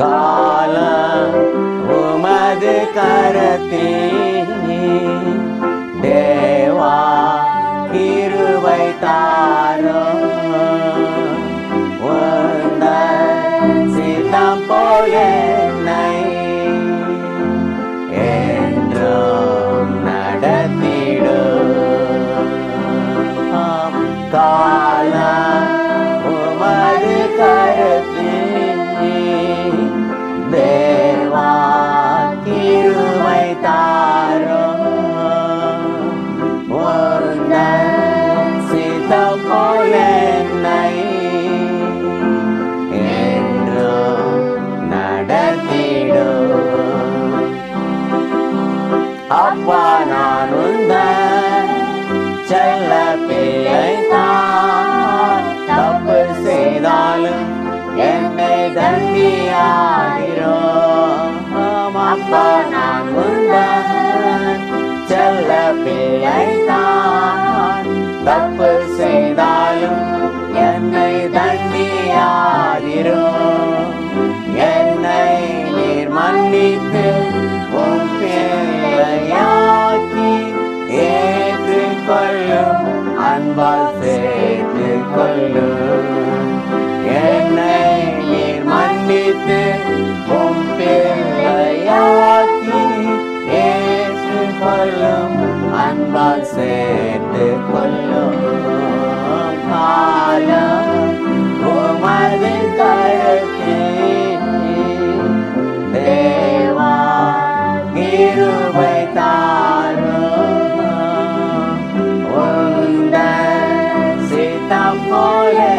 காலம் உமது கரத்தே தேவா கிருவை தாரம். சித்தம் போல என்றும் நடத்திடும். காலம் அப்பா நான் உந்த செல்ல பிள்ளை தான் தப்பு செய்தாலும் என்னை தண்டியாகிறோ அப்பா நான் உந்த செல்ல பிள்ளை தான் தப்பு செய்தாலும் என்னை தண்டியாகிறோ என்னை நீர் மன்னித்து உன் சேர்த்து கொள்ளும் காலம் உமது கருத்தே தேவா இருவை தாரும்? உந்த சித்தம் போலே